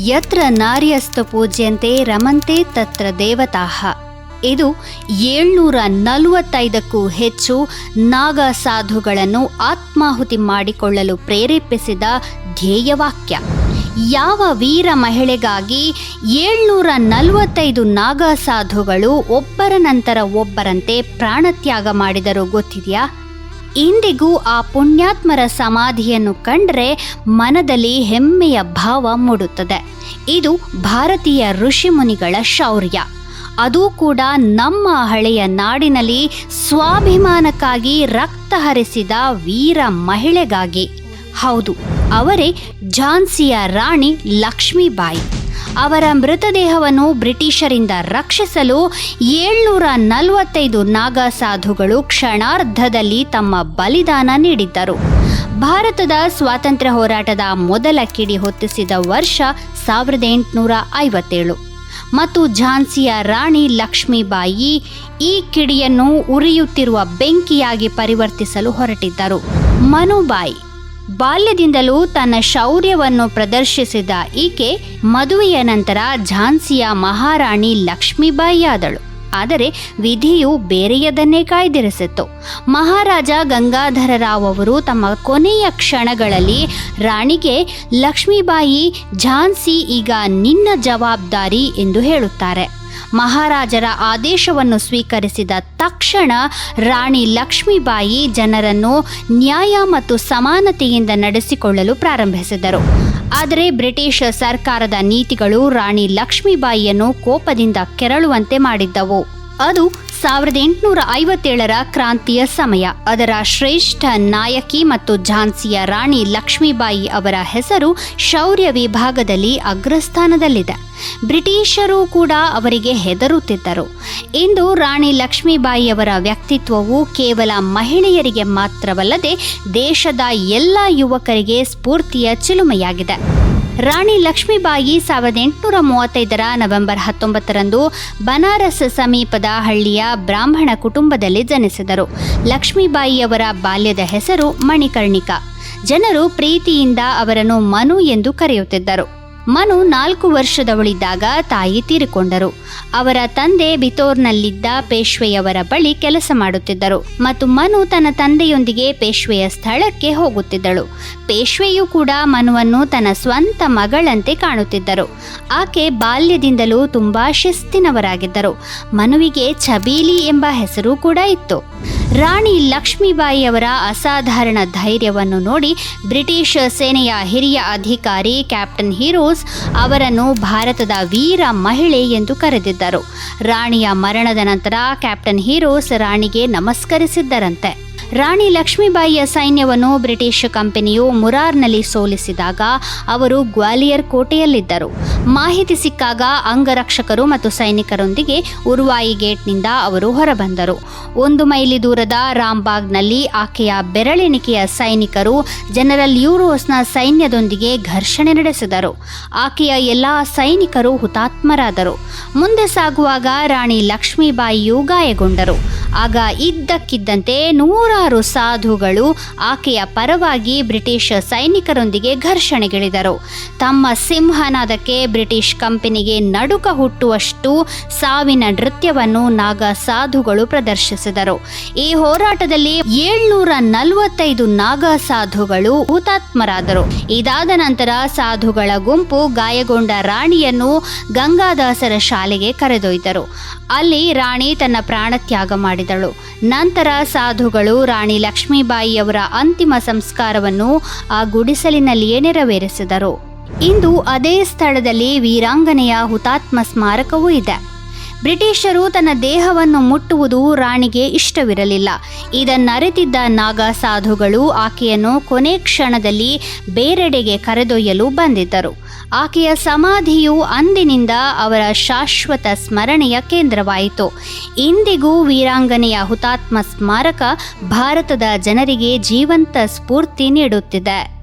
ಯತ್ರ ನಾರ್ಯಸ್ತ ಪೂಜ್ಯಂತೆ ರಮಂತೆ ತತ್ರ ದೇವತಾಹ ಇದು ಏಳ್ನೂರ ನಲವತ್ತೈದಕ್ಕೂ ಹೆಚ್ಚು ನಾಗ ಸಾಧುಗಳನ್ನು ಆತ್ಮಾಹುತಿ ಮಾಡಿಕೊಳ್ಳಲು ಪ್ರೇರೇಪಿಸಿದ ಧ್ಯೇಯವಾಕ್ಯ. ಯಾವ ವೀರ ಮಹಿಳೆಗಾಗಿ ಏಳ್ನೂರ ನಲವತ್ತೈದು ನಾಗ ಸಾಧುಗಳು ಒಬ್ಬರ ನಂತರ ಒಬ್ಬರಂತೆ ಪ್ರಾಣತ್ಯಾಗ ಮಾಡಿದರು ಗೊತ್ತಿದೆಯಾ? ಇಂದಿಗೂ ಆ ಪುಣ್ಯಾತ್ಮರ ಸಮಾಧಿಯನ್ನು ಕಂಡರೆ ಮನದಲ್ಲಿ ಹೆಮ್ಮೆಯ ಭಾವ ಮೂಡುತ್ತದೆ. ಇದು ಭಾರತೀಯ ಋಷಿಮುನಿಗಳ ಶೌರ್ಯ. ಅದೂ ಕೂಡ ನಮ್ಮ ಹಳೆಯ ನಾಡಿನಲ್ಲಿ ಸ್ವಾಭಿಮಾನಕ್ಕಾಗಿ ರಕ್ತ ಹರಿಸಿದ ವೀರ ಮಹಿಳೆಗಾಗಿ. ಹೌದು, ಅವರೇ ಝಾನ್ಸಿಯ ರಾಣಿ ಲಕ್ಷ್ಮೀಬಾಯಿ. ಅವರ ಮೃತದೇಹವನ್ನು ಬ್ರಿಟಿಷರಿಂದ ರಕ್ಷಿಸಲು ಏಳ್ನೂರ ನಲವತ್ತೈದು ನಾಗಾ ಸಾಧುಗಳು ಕ್ಷಣಾರ್ಧದಲ್ಲಿ ತಮ್ಮ ಬಲಿದಾನ ನೀಡಿದ್ದರು. ಭಾರತದ ಸ್ವಾತಂತ್ರ್ಯ ಹೋರಾಟದ ಮೊದಲ ಕಿಡಿ ಹೊತ್ತಿಸಿದ ವರ್ಷ ಸಾವಿರದ ಎಂಟುನೂರ ಐವತ್ತೇಳು ಮತ್ತು ಝಾನ್ಸಿಯ ರಾಣಿ ಲಕ್ಷ್ಮೀಬಾಯಿ ಈ ಕಿಡಿಯನ್ನು ಉರಿಯುತ್ತಿರುವ ಬೆಂಕಿಯಾಗಿ ಪರಿವರ್ತಿಸಲು ಹೊರಟಿದ್ದರು. ಮನುಬಾಯಿ ಬಾಲ್ಯದಿಂದಲೂ ತನ್ನ ಶೌರ್ಯವನ್ನು ಪ್ರದರ್ಶಿಸಿದ ಈಕೆ ಮದುವೆಯ ನಂತರ ಝಾನ್ಸಿಯ ಮಹಾರಾಣಿ ಲಕ್ಷ್ಮೀಬಾಯಿಯಾದಳು ಆದರೆ ವಿಧಿಯು ಬೇರೆಯದನ್ನೇ ಕಾಯ್ದಿರಿಸಿತ್ತು. ಮಹಾರಾಜ ಗಂಗಾಧರ ರಾವ್ ಅವರು ತಮ್ಮ ಕೊನೆಯ ಕ್ಷಣಗಳಲ್ಲಿ ರಾಣಿಗೆ, ಲಕ್ಷ್ಮೀಬಾಯಿ, ಝಾನ್ಸಿ ಈಗ ನಿನ್ನ ಜವಾಬ್ದಾರಿ ಎಂದು ಹೇಳುತ್ತಾರೆ. ಮಹಾರಾಜರ ಆದೇಶವನ್ನು ಸ್ವೀಕರಿಸಿದ ತಕ್ಷಣ ರಾಣಿ ಲಕ್ಷ್ಮೀಬಾಯಿ ಜನರನ್ನು ನ್ಯಾಯ ಮತ್ತು ಸಮಾನತೆಯಿಂದ ನಡೆಸಿಕೊಳ್ಳಲು ಪ್ರಾರಂಭಿಸಿದರು. ಆದರೆ ಬ್ರಿಟಿಷ್ ಸರ್ಕಾರದ ನೀತಿಗಳು ರಾಣಿ ಲಕ್ಷ್ಮೀಬಾಯಿಯನ್ನು ಕೋಪದಿಂದ ಕೆರಳುವಂತೆ ಮಾಡಿದ್ದವು. ಅದು ಸಾವಿರದ ಎಂಟುನೂರ ಐವತ್ತೇಳರ ಕ್ರಾಂತಿಯ ಸಮಯ. ಅದರ ಶ್ರೇಷ್ಠ ನಾಯಕಿ ಮತ್ತು ಝಾನ್ಸಿಯ ರಾಣಿ ಲಕ್ಷ್ಮೀಬಾಯಿ ಅವರ ಹೆಸರು ಶೌರ್ಯ ವಿಭಾಗದಲ್ಲಿ ಅಗ್ರಸ್ಥಾನದಲ್ಲಿದೆ. ಬ್ರಿಟಿಷರು ಕೂಡ ಅವರಿಗೆ ಹೆದರುತ್ತಿದ್ದರು. ಇಂದು ರಾಣಿ ಲಕ್ಷ್ಮೀಬಾಯಿಯವರ ವ್ಯಕ್ತಿತ್ವವು ಕೇವಲ ಮಹಿಳೆಯರಿಗೆ ಮಾತ್ರವಲ್ಲದೆ ದೇಶದ ಎಲ್ಲ ಯುವಕರಿಗೆ ಸ್ಫೂರ್ತಿಯ ಚಿಲುಮೆಯಾಗಿದೆ. ರಾಣಿ ಲಕ್ಷ್ಮೀಬಾಯಿ ಸಾವಿರದ ಎಂಟುನೂರ ಮೂವತ್ತೈದರ ನವೆಂಬರ್ ಹತ್ತೊಂಬತ್ತರಂದು ಬನಾರಸ್ ಸಮೀಪದ ಹಳ್ಳಿಯ ಬ್ರಾಹ್ಮಣ ಕುಟುಂಬದಲ್ಲಿ ಜನಿಸಿದರು. ಲಕ್ಷ್ಮೀಬಾಯಿಯವರ ಬಾಲ್ಯದ ಹೆಸರು ಮಣಿಕರ್ಣಿಕಾ. ಜನರು ಪ್ರೀತಿಯಿಂದ ಅವರನ್ನು ಮನು ಎಂದು ಕರೆಯುತ್ತಿದ್ದರು. ಮನು ನಾಲ್ಕು ವರ್ಷದವಳಿದ್ದಾಗ ತಾಯಿ ತೀರಿಕೊಂಡರು. ಅವರ ತಂದೆ ಬಿತೋರ್ನಲ್ಲಿದ್ದ ಪೇಶ್ವೆಯವರ ಬಳಿ ಕೆಲಸ ಮಾಡುತ್ತಿದ್ದರು ಮತ್ತು ಮನು ತನ್ನ ತಂದೆಯೊಂದಿಗೆ ಪೇಶ್ವೆಯ ಸ್ಥಳಕ್ಕೆ ಹೋಗುತ್ತಿದ್ದಳು. ಪೇಶ್ವೆಯು ಕೂಡ ಮನುವನ್ನು ತನ್ನ ಸ್ವಂತ ಮಗಳಂತೆ ಕಾಣುತ್ತಿದ್ದರು. ಆಕೆ ಬಾಲ್ಯದಿಂದಲೂ ತುಂಬಾ ಶಿಸ್ತಿನವರಾಗಿದ್ದರು. ಮನುವಿಗೆ ಛಬೀಲಿ ಎಂಬ ಹೆಸರು ಕೂಡ ಇತ್ತು. ರಾಣಿ ಲಕ್ಷ್ಮೀಬಾಯಿಯವರ ಅಸಾಧಾರಣ ಧೈರ್ಯವನ್ನು ನೋಡಿ ಬ್ರಿಟಿಷ್ ಸೇನೆಯ ಹಿರಿಯ ಅಧಿಕಾರಿ ಕ್ಯಾಪ್ಟನ್ ಹೀರೋಸ್ ಅವರನ್ನು ಭಾರತದ ವೀರ ಮಹಿಳೆ ಎಂದು ಕರೆದಿದ್ದರು. ರಾಣಿಯ ಮರಣದ ನಂತರ ಕ್ಯಾಪ್ಟನ್ ಹೀರೋಸ್ ರಾಣಿಗೆ ನಮಸ್ಕರಿಸಿದ್ದರಂತೆ. ರಾಣಿ ಲಕ್ಷ್ಮೀಬಾಯಿಯ ಸೈನ್ಯವನ್ನು ಬ್ರಿಟಿಷ್ ಕಂಪನಿಯು ಮುರಾರ್ನಲ್ಲಿ ಸೋಲಿಸಿದಾಗ ಅವರು ಗ್ವಾಲಿಯರ್ ಕೋಟೆಯಲ್ಲಿದ್ದರು. ಮಾಹಿತಿ ಸಿಕ್ಕಾಗ ಅಂಗರಕ್ಷಕರು ಮತ್ತು ಸೈನಿಕರೊಂದಿಗೆ ಉರುವಾಯಿ ಗೇಟ್ನಿಂದ ಅವರು ಹೊರಬಂದರು. ಒಂದು ಮೈಲಿ ದೂರದ ರಾಮ್ಬಾಗ್ನಲ್ಲಿ ಆಕೆಯ ಬೆರಳೆಣಿಕೆಯ ಸೈನಿಕರು ಜನರಲ್ ಯೂರೋಸ್ನ ಸೈನ್ಯದೊಂದಿಗೆ ಘರ್ಷಣೆ ನಡೆಸಿದರು. ಆಕೆಯ ಎಲ್ಲ ಸೈನಿಕರು ಹುತಾತ್ಮರಾದರು. ಮುಂದೆ ಸಾಗುವಾಗ ರಾಣಿ ಲಕ್ಷ್ಮೀಬಾಯಿಯು ಗಾಯಗೊಂಡರು ಆಗ ಇದ್ದಕ್ಕಿದ್ದಂತೆ ನೂರಾರು ಸಾಧುಗಳು ಆಕೆಯ ಪರವಾಗಿ ಬ್ರಿಟಿಷ್ ಸೈನಿಕರೊಂದಿಗೆ ಘರ್ಷಣೆಗಿಳಿದರು. ತಮ್ಮ ಸಿಂಹನಾದಕ್ಕೆ ಬ್ರಿಟಿಷ್ ಕಂಪನಿಗೆ ನಡುಕ ಹುಟ್ಟುವಷ್ಟು ಸಾವಿನ ನೃತ್ಯವನ್ನು ನಾಗ ಸಾಧುಗಳು ಪ್ರದರ್ಶಿಸಿದರು. ಈ ಹೋರಾಟದಲ್ಲಿ ಏಳ್ನೂರ ನಲವತ್ತೈದು ನಾಗ ಸಾಧುಗಳು ಹುತಾತ್ಮರಾದರು. ಇದಾದ ನಂತರ ಸಾಧುಗಳ ಗುಂಪು ಗಾಯಗೊಂಡ ರಾಣಿಯನ್ನು ಗಂಗಾದಾಸರ ಶಾಲೆಗೆ ಕರೆದೊಯ್ದರು. ಅಲ್ಲಿ ರಾಣಿ ತನ್ನ ಪ್ರಾಣತ್ಯಾಗ ಮಾಡಿದಳು ನಂತರ ಸಾಧುಗಳು ರಾಣಿ ಲಕ್ಷ್ಮೀಬಾಯಿಯವರ ಅಂತಿಮ ಸಂಸ್ಕಾರವನ್ನು ಆ ಗುಡಿಸಲಿನಲ್ಲಿಯೇ ನೆರವೇರಿಸಿದರು. ಇಂದು ಅದೇ ಸ್ಥಳದಲ್ಲಿ ವೀರಾಂಗನೆಯ ಹುತಾತ್ಮ ಸ್ಮಾರಕವೂ ಇದೆ. ಬ್ರಿಟಿಷರು ತನ್ನ ದೇಹವನ್ನು ಮುಟ್ಟುವುದು ರಾಣಿಗೆ ಇಷ್ಟವಿರಲಿಲ್ಲ. ಇದನ್ನರಿತಿದ್ದ ನಾಗ ಸಾಧುಗಳು ಆಕೆಯನ್ನು ಕೊನೆ ಕ್ಷಣದಲ್ಲಿ ಬೇರೆಡೆಗೆ ಕರೆದೊಯ್ಯಲು ಬಂದಿದ್ದರು. ಆಕೆಯ ಸಮಾಧಿಯು ಅಂದಿನಿಂದ ಅವರ ಶಾಶ್ವತ ಸ್ಮರಣೆಯ ಕೇಂದ್ರವಾಯಿತು. ಇಂದಿಗೂ ವೀರಾಂಗನೆಯ ಹುತಾತ್ಮ ಸ್ಮಾರಕ ಭಾರತದ ಜನರಿಗೆ ಜೀವಂತ ಸ್ಫೂರ್ತಿ ನೀಡುತ್ತಿದೆ.